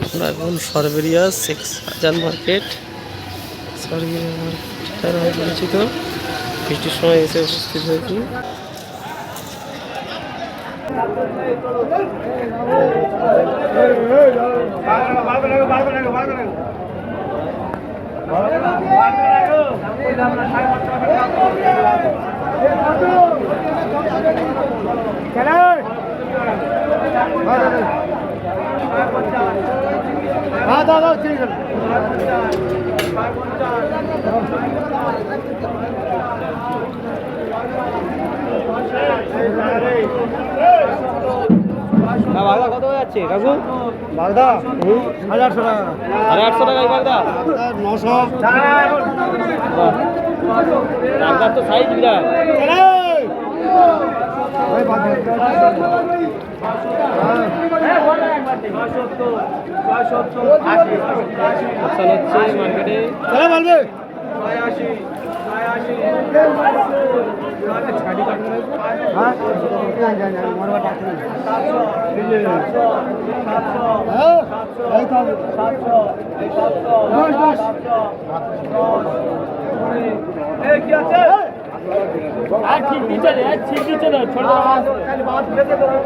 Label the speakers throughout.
Speaker 1: আমরা এখন সরবেরিয়া সেক্স হাজার মার্কেট সরবেরিয়া মার্কেট পরিচিত। বৃষ্টির সময় এসে উপস্থিত হয়েছি।
Speaker 2: হ্যাঁ দাদা ঠিক আছে
Speaker 1: বাগদা কত যাচ্ছে কাকু?
Speaker 2: বাগদা সাড়ে আটশো টাকা।
Speaker 1: সাড়ে আটশো টাকায় বাগদা
Speaker 2: নশো।
Speaker 1: বাগদার তো সাইজ বিরাট। লোকসান হচ্ছে মার্কেটে
Speaker 2: চলে বলবে
Speaker 1: দিচ্ছে না ছোট
Speaker 2: চলবে বলো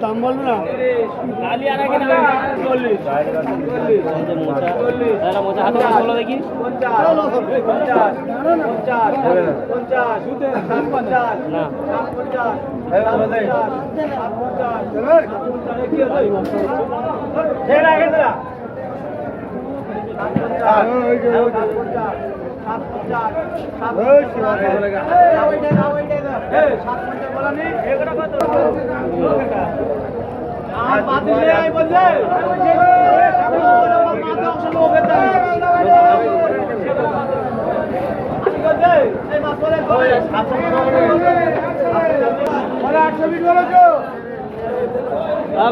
Speaker 2: দাম বলবে না।
Speaker 1: দেখি। দাদা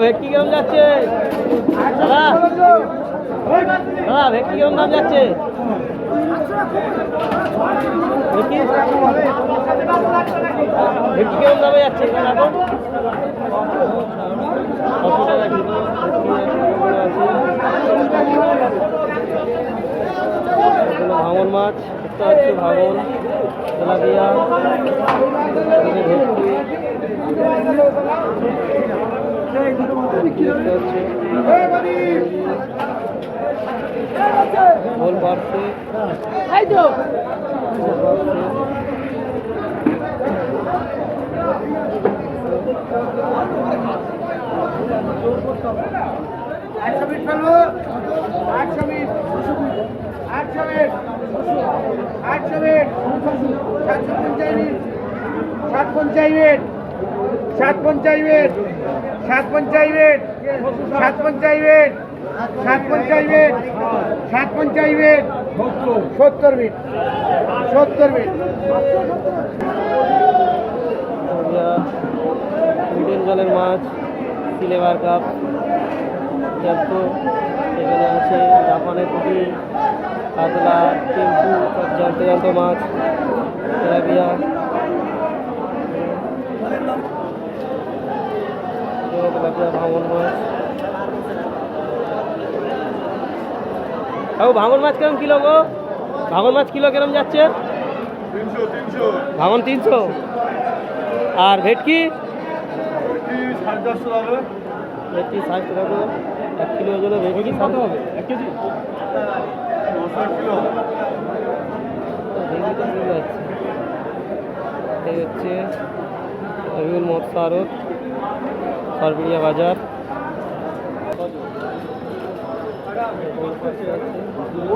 Speaker 1: ভেটকি কিরম যাচ্ছে? দাদা, ভেটকি কিরম দাম যাচ্ছে? ভেটকি? দামে যাচ্ছে? ভাঙন মাছ এটা হচ্ছে ভাঙন ভেটকি হচ্ছে ঝোল বাড়ছে।
Speaker 2: একশো মিনিট ফেলব। একশো মিনিট। একশো মিনিট। একশো মিনিট। সাতশো পঞ্চাশ মিনিট। সাত পঞ্চাশ মিনিট। সাত পঞ্চাশ মিনিট। সাত পঞ্চাশ মিনিট। সাত পঞ্চাশ মিনিট। সাত মিনিট সাত পঞ্চাশ সত্তর মিনিট সত্তর মিনিট
Speaker 1: আমরা জলের মাছ, সিলেভার কাপ জ্যান্ত এখানে আছে জাপানের পুঁটি কাতলা টেম্পু জ্যান্ত জ্যান্ত মাছ তেলাপিয়া, ভাঙন মাছ। বাবু ভাঙন মাছ কিরম কিলো গো? ভাঙন মাছ কিলো কিরম যাচ্ছে? ভাঙন তিনশো। আর ভেটকি? ভেটকি ষাট টাকা করে। এক কিলো ওজনে ভেটকি কত হবে? এক কেজি?
Speaker 2: কিলো
Speaker 1: এই হচ্ছে রবিউল মৎস্য আড়ত সরবেরিয়া বাজার।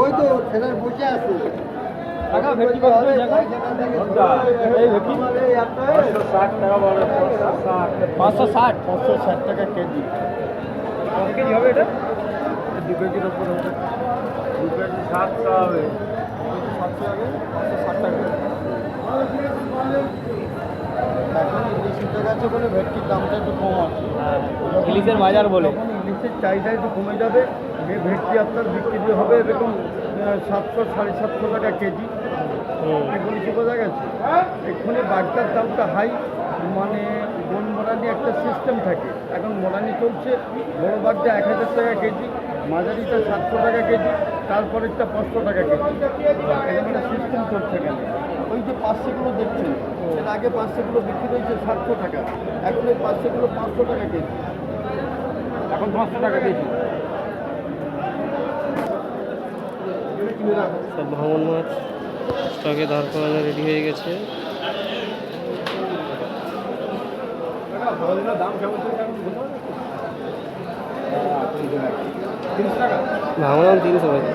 Speaker 2: ওই তো ছেলের বসে আছে। পাঁচশো ষাট। পাঁচশো ষাট টাকা কেজি। কেজি হবে এটা? দু কেজির ওপর হবে। দু কেজি সাতশো হবে সাতশো হবে। পাঁচশো ষাট টাকা। ভেটকির দামটা একটু কম আছে।
Speaker 1: ইলিশের বাজার বলে।
Speaker 2: ইলিশের চাহিদা একটু কমে যাবে। ভেটকি আপনার বিক্রি হবে এরকম সাতশো সাড়ে সাতশো টাকা কেজি। এগুলি কি বোঝা গেছে? এক্ষুনি বাগদার দামটা হাই। মানে বন মোরানি একটা সিস্টেম থাকে। এখন মোরানি চলছে বড় বাগদা এক হাজার টাকা কেজি মাঝারিটা সাতশো টাকা কেজি তারপরেরটা পাঁচশো টাকা কেজি। এরকম একটা সিস্টেম চলছে কেন? ওই যে পাঁচশোগুলো দেখছেন এর আগে পাঁচশোগুলো বিক্রি হয়েছে সাতশো টাকা এখন ওই পাঁচশোগুলো পাঁচশো টাকা কেজি। এখন পাঁচশো টাকা কেজি।
Speaker 1: সব ভাঙন মাছ স্টকে দাঁড় করানো রেডি হয়ে গেছে। ভাঙন তিনশো টাকা।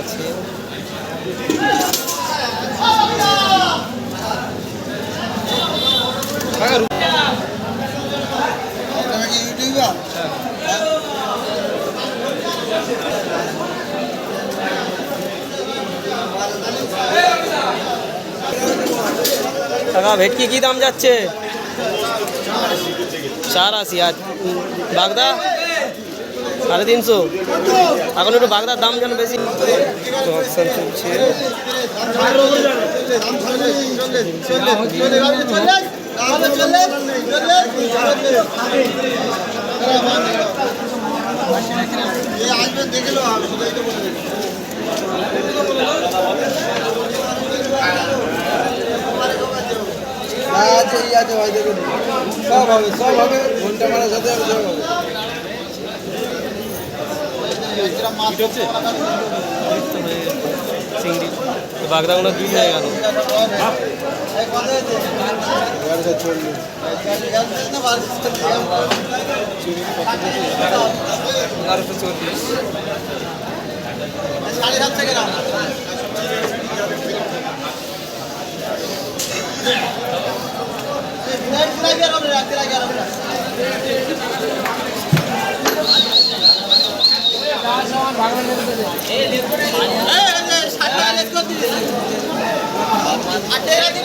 Speaker 1: আছে। টাকা ভেটকি কি দাম যাচ্ছে? চার আশি আর বাগদা? সাড়ে তিনশো। এখন একটু বাগদার দাম যেন বেশি। চলছে
Speaker 2: আছে এই আছে ভাই দেখুন। সব হবে সব হবে ঘণ্টা মারার সাথে হবে সব হবে।
Speaker 1: চিংড়ি বাগদাগুলো দুই হয়ে গেল।
Speaker 2: চল্লিশ।
Speaker 1: আটে রাখি